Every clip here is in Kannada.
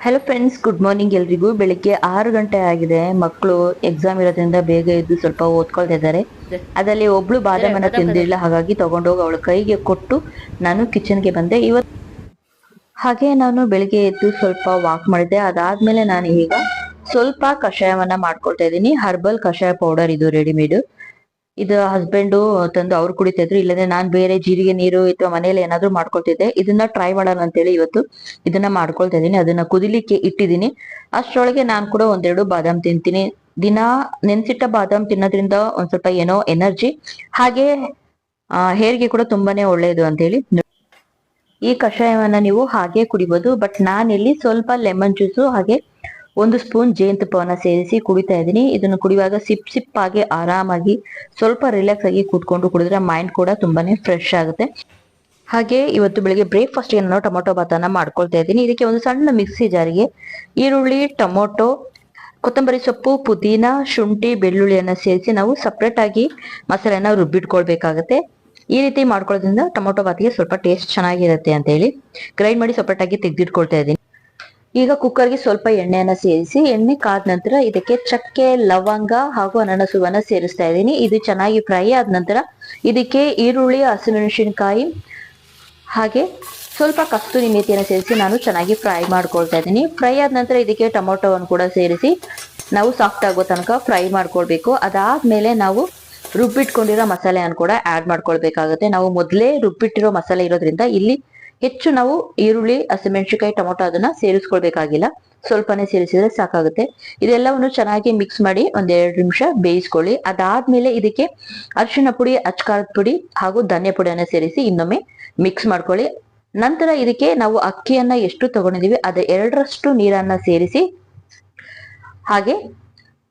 ಹಲೋ ಫ್ರೆಂಡ್ಸ್ ಗುಡ್ ಮಾರ್ನಿಂಗ್ ಎಲ್ರಿಗೂ. ಬೆಳಿಗ್ಗೆ ಆರು ಗಂಟೆ ಆಗಿದೆ. ಮಕ್ಕಳು ಎಕ್ಸಾಮ್ ಇರೋದ್ರಿಂದ ಬೇಗ ಎದ್ದು ಸ್ವಲ್ಪ ಓದ್ಕೊಳ್ತಾ ಇದ್ದಾರೆ. ಅದರಲ್ಲಿ ಒಬ್ಳು ಬಾದಾಮನ ತಿಂದಿಲ್ಲ ಹಾಗಾಗಿ ತಗೊಂಡೋಗಿ ಅವಳು ಕೈಗೆ ಕೊಟ್ಟು ನಾನು ಕಿಚನ್ಗೆ ಬಂದೆ. ಇವತ್ತು ಹಾಗೆ ನಾನು ಬೆಳಿಗ್ಗೆ ಎದ್ದು ಸ್ವಲ್ಪ ವಾಕ್ ಮಾಡಿದೆ. ಅದಾದ್ಮೇಲೆ ನಾನು ಈಗ ಸ್ವಲ್ಪ ಕಷಾಯವನ್ನ ಮಾಡ್ಕೊಳ್ತಾ ಇದ್ದೀನಿ. ಹರ್ಬಲ್ ಕಷಾಯ ಪೌಡರ್ ಇದು ರೆಡಿಮೇಡ್ ಇದು ಹಸ್ಬೆಂಡು ತಂದು ಅವ್ರು ಕುಡಿತಿದ್ರು ಇಲ್ಲಂದ್ರೆ ನಾನ್ ಬೇರೆ ಜೀರಿಗೆ ನೀರು ಅಥವಾ ಮನೇಲಿ ಏನಾದ್ರು ಮಾಡ್ಕೊಳ್ತಿದ್ದೆ. ಇದನ್ನ ಟ್ರೈ ಮಾಡೋಣ ಅಂತೇಳಿ ಇವತ್ತು ಇದನ್ನ ಮಾಡ್ಕೊಳ್ತಾ ಇದ್ದೀನಿ. ಅದನ್ನ ಕುದಿಲಿಕ್ಕೆ ಇಟ್ಟಿದ್ದೀನಿ. ಅಷ್ಟರೊಳಗೆ ನಾನ್ ಕೂಡ ಒಂದೆರಡು ಬಾದಾಮ್ ತಿಂತೀನಿ. ದಿನ ನೆನ್ಸಿಟ್ಟ ಬಾದಾಮ್ ತಿನ್ನೋದ್ರಿಂದ ಒಂದ್ ಸ್ವಲ್ಪ ಏನೋ ಎನರ್ಜಿ ಹಾಗೆ ಹೇರ್ಗೆ ಕೂಡ ತುಂಬಾನೇ ಒಳ್ಳೇದು ಅಂತೇಳಿ ಈ ಕಷಾಯವನ್ನ ನೀವು ಹಾಗೆ ಕುಡಿಬಹುದು ಬಟ್ ನಾನಿಲ್ಲಿ ಸ್ವಲ್ಪ ಲೆಮನ್ ಜ್ಯೂಸು ಹಾಗೆ ಒಂದು ಸ್ಪೂನ್ ಜೇನುತುಪ್ಪವನ್ನ ಸೇರಿಸಿ ಕುಡಿತಾ ಇದ್ದೀನಿ. ಇದನ್ನು ಕುಡಿಯುವಾಗ ಸಿಪ್ ಸಿಪ್ ಆಗಿ ಆರಾಮಾಗಿ ಸ್ವಲ್ಪ ರಿಲ್ಯಾಕ್ಸ್ ಆಗಿ ಕೂತ್ಕೊಂಡು ಕುಡಿದ್ರೆ ಮೈಂಡ್ ಕೂಡ ತುಂಬಾನೇ ಫ್ರೆಶ್ ಆಗುತ್ತೆ. ಹಾಗೆ ಇವತ್ತು ಬೆಳಿಗ್ಗೆ ಬ್ರೇಕ್ಫಾಸ್ಟ್ ನಾನು ಟೊಮೊಟೊ ಭಾತನ ಮಾಡ್ಕೊಳ್ತಾ ಇದ್ದೀನಿ. ಇದಕ್ಕೆ ಒಂದು ಸಣ್ಣ ಮಿಕ್ಸಿ ಜಾರಿಗೆ ಈರುಳ್ಳಿ, ಟೊಮೊಟೊ, ಕೊತ್ತಂಬರಿ ಸೊಪ್ಪು, ಪುದೀನ, ಶುಂಠಿ, ಬೆಳ್ಳುಳ್ಳಿಯನ್ನ ಸೇರಿಸಿ ನಾವು ಸಪ್ರೇಟ್ ಆಗಿ ಮಸಾಲೆನ ರುಬ್ಬಿಟ್ಕೊಳ್ಬೇಕಾಗತ್ತೆ. ಈ ರೀತಿ ಮಾಡ್ಕೊಳ್ಳೋದ್ರಿಂದ ಟೊಮೊಟೊ ಬಾತಿಗೆ ಸ್ವಲ್ಪ ಟೇಸ್ಟ್ ಚೆನ್ನಾಗಿರುತ್ತೆ ಅಂತ ಹೇಳಿ ಗ್ರೈಂಡ್ ಮಾಡಿ ಸಪ್ರೇಟ್ ಆಗಿ ತೆಗೆದಿಟ್ಕೊಳ್ತಾ ಇದ್ದೀನಿ. ಈಗ ಕುಕ್ಕರ್ಗೆ ಸ್ವಲ್ಪ ಎಣ್ಣೆಯನ್ನ ಸೇರಿಸಿ, ಎಣ್ಣೆ ಕಾದ ನಂತರ ಇದಕ್ಕೆ ಚಕ್ಕೆ, ಲವಂಗ ಹಾಗೂ ಅನನಸುವನ್ನ ಸೇರಿಸ್ತಾ ಇದ್ದೀನಿ. ಇದು ಚೆನ್ನಾಗಿ ಫ್ರೈ ಆದ ನಂತರ ಇದಕ್ಕೆ ಈರುಳ್ಳಿ, ಹಸಿಮೆಣಸಿನಕಾಯಿ ಹಾಗೆ ಸ್ವಲ್ಪ ಕಸ್ತೂರಿ ಮೇಥಿಯನ್ನು ಸೇರಿಸಿ ನಾನು ಚೆನ್ನಾಗಿ ಫ್ರೈ ಮಾಡ್ಕೊಳ್ತಾ ಇದ್ದೀನಿ. ಫ್ರೈ ಆದ ನಂತರ ಇದಕ್ಕೆ ಟೊಮೊಟೊವನ್ನು ಕೂಡ ಸೇರಿಸಿ ನಾವು ಸಾಫ್ಟ್ ಆಗೋ ತನಕ ಫ್ರೈ ಮಾಡ್ಕೊಳ್ಬೇಕು. ಅದಾದ್ಮೇಲೆ ನಾವು ರುಬ್ಬಿಟ್ಕೊಂಡಿರೋ ಮಸಾಲೆಯನ್ನು ಕೂಡ ಆ್ಯಡ್ ಮಾಡ್ಕೊಳ್ಬೇಕಾಗುತ್ತೆ. ನಾವು ಮೊದಲೇ ರುಬ್ಬಿಟ್ಟಿರೋ ಮಸಾಲೆ ಇರೋದ್ರಿಂದ ಇಲ್ಲಿ ಹೆಚ್ಚು ನಾವು ಈರುಳ್ಳಿ, ಹಸಿಮೆಣಸಿನಕಾಯಿ, ಟೊಮೊಟೊ ಅದನ್ನ ಸೇರಿಸ್ಕೊಳ್ಬೇಕಾಗಿಲ್ಲ. ಸ್ವಲ್ಪನೇ ಸೇರಿಸಿದ್ರೆ ಸಾಕಾಗುತ್ತೆ. ಇದೆಲ್ಲವನ್ನು ಚೆನ್ನಾಗಿ ಮಿಕ್ಸ್ ಮಾಡಿ ಒಂದೆರಡು ನಿಮಿಷ ಬೇಯಿಸ್ಕೊಳ್ಳಿ. ಅದಾದ್ಮೇಲೆ ಇದಕ್ಕೆ ಅರಿಶಿಣ ಪುಡಿ, ಅಚ್ಕಾರದ ಪುಡಿ ಹಾಗೂ ಧನ್ಯ ಪುಡಿಯನ್ನ ಸೇರಿಸಿ ಇನ್ನೊಮ್ಮೆ ಮಿಕ್ಸ್ ಮಾಡ್ಕೊಳ್ಳಿ. ನಂತರ ಇದಕ್ಕೆ ನಾವು ಅಕ್ಕಿಯನ್ನ ಎಷ್ಟು ತಗೊಂಡಿದೀವಿ, ಅದ ಎರಡರಷ್ಟು ನೀರನ್ನ ಸೇರಿಸಿ, ಹಾಗೆ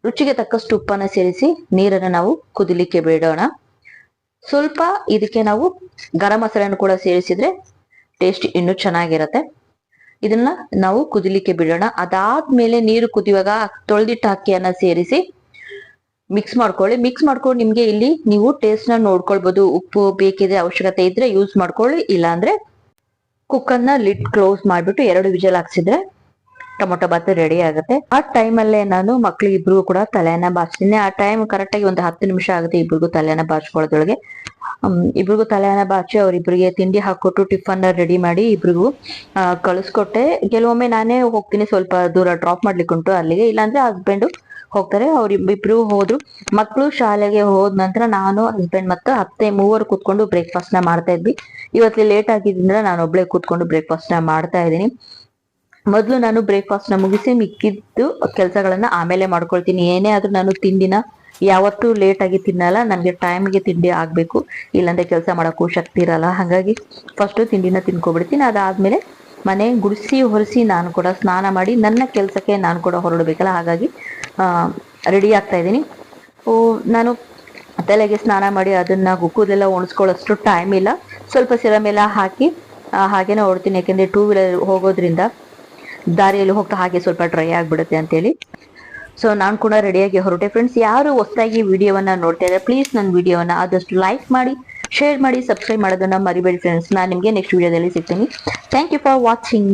ರುಚಿಗೆ ತಕ್ಕಷ್ಟು ಉಪ್ಪನ್ನ ಸೇರಿಸಿ ನೀರನ್ನ ನಾವು ಕುದಿಲಿಕ್ಕೆ ಬಿಡೋಣ. ಸ್ವಲ್ಪ ಇದಕ್ಕೆ ನಾವು ಗರಂ ಮಸಾಲೆಯನ್ನು ಕೂಡ ಸೇರಿಸಿದ್ರೆ ಟೇಸ್ಟ್ ಇನ್ನೂ ಚೆನ್ನಾಗಿರತ್ತೆ. ಇದನ್ನ ನಾವು ಕುದಿಲಿಕ್ಕೆ ಬಿಡೋಣ. ಅದಾದ್ಮೇಲೆ ನೀರು ಕುದಿಯುವಾಗ ತೊಳೆದಿಟ್ಟ ಅಕ್ಕಿಯನ್ನ ಸೇರಿಸಿ ಮಿಕ್ಸ್ ಮಾಡ್ಕೊಳ್ಳಿ. ಮಿಕ್ಸ್ ಮಾಡ್ಕೊಂಡು ನಿಮ್ಗೆ ಇಲ್ಲಿ ನೀವು ಟೇಸ್ಟ್ನ ನೋಡ್ಕೊಳ್ಬಹುದು ಉಪ್ಪು ಬೇಕಿದ್ರೆ ಅವಶ್ಯಕತೆ ಇದ್ರೆ ಯೂಸ್ ಮಾಡ್ಕೊಳ್ಳಿ. ಇಲ್ಲಾಂದ್ರೆ ಕುಕ್ಕರ್ನ ಲಿಡ್ ಕ್ಲೋಸ್ ಮಾಡ್ಬಿಟ್ಟು ಎರಡು ವಿಜಲ್ ಹಾಕ್ಸಿದ್ರೆ ಟೊಮೊಟೊ ಬಾತ್ ರೆಡಿ ಆಗುತ್ತೆ. ಆ ಟೈಮಲ್ಲೇ ನಾನು ಮಕ್ಳು ಇಬ್ರಿಗೂ ಕೂಡ ತಲೆಯನ್ನ ಬಾಚ್ತೀನಿ. ಆ ಟೈಮ್ ಕರೆಕ್ಟ್ ಆಗಿ ಒಂದು ಹತ್ತು ನಿಮಿಷ ಆಗುತ್ತೆ ಇಬ್ರಿಗೂ ತಲೆಯನ್ನ ಬಾಚ್ಕೊಳ್ಳೋದ್ರೊಳಗೆ ಇಬ್ರಿಗೂ ತಲೆಯನ್ನ ಬಾಚಿ ಅವ್ರಿಬ್ರಿಗೆ ತಿಂಡಿ ಹಾಕೊಟ್ಟು ಟಿಫನ್ ರೆಡಿ ಮಾಡಿ ಇಬ್ರಿಗೂ ಕಳಿಸ್ಕೊಟ್ಟೆ. ಕೆಲವೊಮ್ಮೆ ನಾನೇ ಹೋಗ್ತೀನಿ ಸ್ವಲ್ಪ ದೂರ ಡ್ರಾಪ್ ಮಾಡ್ಲಿಕ್ಕೆ ಉಂಟು ಅಲ್ಲಿಗೆ. ಇಲ್ಲಾಂದ್ರೆ ಹಸ್ಬೆಂಡ್ ಹೋಗ್ತಾರೆ. ಅವ್ರಿಬ್ರು ಹೋದ್ರು. ಮಕ್ಕಳು ಶಾಲೆಗೆ ಹೋದ ನಂತರ ನಾನು ಹಸ್ಬೆಂಡ್ ಮತ್ತು ಅತ್ತೆ ಮೂವರು ಕೂತ್ಕೊಂಡು ಬ್ರೇಕ್ಫಾಸ್ಟ್ನ ಮಾಡ್ತಾ ಇದ್ವಿ. ಇವತ್ತು ಲೇಟ್ ಆಗಿದ್ರಿಂದ ನಾನು ಒಬ್ಳೆ ಕೂತ್ಕೊಂಡು ಬ್ರೇಕ್ಫಾಸ್ಟ್ನ ಮಾಡ್ತಾ ಇದ್ದೀನಿ. ಮೊದಲು ನಾನು ಬ್ರೇಕ್ಫಾಸ್ಟ್ನ ಮುಗಿಸಿ ಮಿಕ್ಕಿದ್ದು ಕೆಲಸಗಳನ್ನ ಆಮೇಲೆ ಮಾಡ್ಕೊಳ್ತೀನಿ. ಏನೇ ಆದ್ರೂ ನಾನು ತಿಂಡಿನ ಯಾವತ್ತೂ ಲೇಟ್ ಆಗಿ ತಿನ್ನಲ್ಲ, ನನಗೆ ಟೈಮ್ಗೆ ತಿಂಡಿ ಆಗ್ಬೇಕು. ಇಲ್ಲಾಂದ್ರೆ ಕೆಲಸ ಮಾಡೋಕ್ಕೂ ಶಕ್ತಿ ಇರಲ್ಲ. ಹಾಗಾಗಿ ಫಸ್ಟ್ ತಿಂಡಿನ ತಿನ್ಕೊಬಿಡ್ತೀನಿ. ಅದಾದ್ಮೇಲೆ ಮನೆ ಗುಡಿಸಿ ಹೊರಿಸಿ ನಾನು ಕೂಡ ಸ್ನಾನ ಮಾಡಿ ನನ್ನ ಕೆಲಸಕ್ಕೆ ನಾನು ಕೂಡ ಹೊರಡಬೇಕಲ್ಲ. ಹಾಗಾಗಿ ರೆಡಿ ಆಗ್ತಾ ಇದ್ದೀನಿ. ನಾನು ತಲೆಗೆ ಸ್ನಾನ ಮಾಡಿ ಅದನ್ನ ಕೂದಲೆಲ್ಲ ಒಣಸ್ಕೊಳ್ಳೋಷ್ಟು ಟೈಮ್ ಇಲ್ಲ. ಸ್ವಲ್ಪ ಸಿರಮ್ ಎಲ್ಲ ಹಾಕಿ ಹಾಗೇನೆ ಹೊಡ್ತೀನಿ ಯಾಕೆಂದ್ರೆ ಟೂ ವೀಲರ್ ಹೋಗೋದ್ರಿಂದ ದಾರಿಯಲ್ಲಿ ಹೋಗ್ತಾ ಹಾಗೆ ಸ್ವಲ್ಪ ಡ್ರೈ ಆಗ್ಬಿಡುತ್ತೆ ಅಂತೇಳಿ. ಸೊ ನಾನು ಕೂಡ ರೆಡಿಯಾಗಿ ಹೊರಟೆ. ಫ್ರೆಂಡ್ಸ್ ಯಾರು ಹೊಸದಾಗಿ ವಿಡಿಯೋವನ್ನ ನೋಡ್ತಾ ಇದ್ದಾರೆ ಪ್ಲೀಸ್ ನನ್ನ ವಿಡಿಯೋವನ್ನ ಆದಷ್ಟು ಲೈಕ್ ಮಾಡಿ ಶೇರ್ ಮಾಡಿ ಸಬ್ಸ್ಕ್ರೈಬ್ ಮಾಡೋದನ್ನ ಮರಿಬೇಡಿ ಫ್ರೆಂಡ್ಸ್ ನಾನು ನಿಮಗೆ ನೆಕ್ಸ್ಟ್ ವಿಡಿಯೋದಲ್ಲಿ ಸಿಗ್ತೀನಿ. Thank you for watching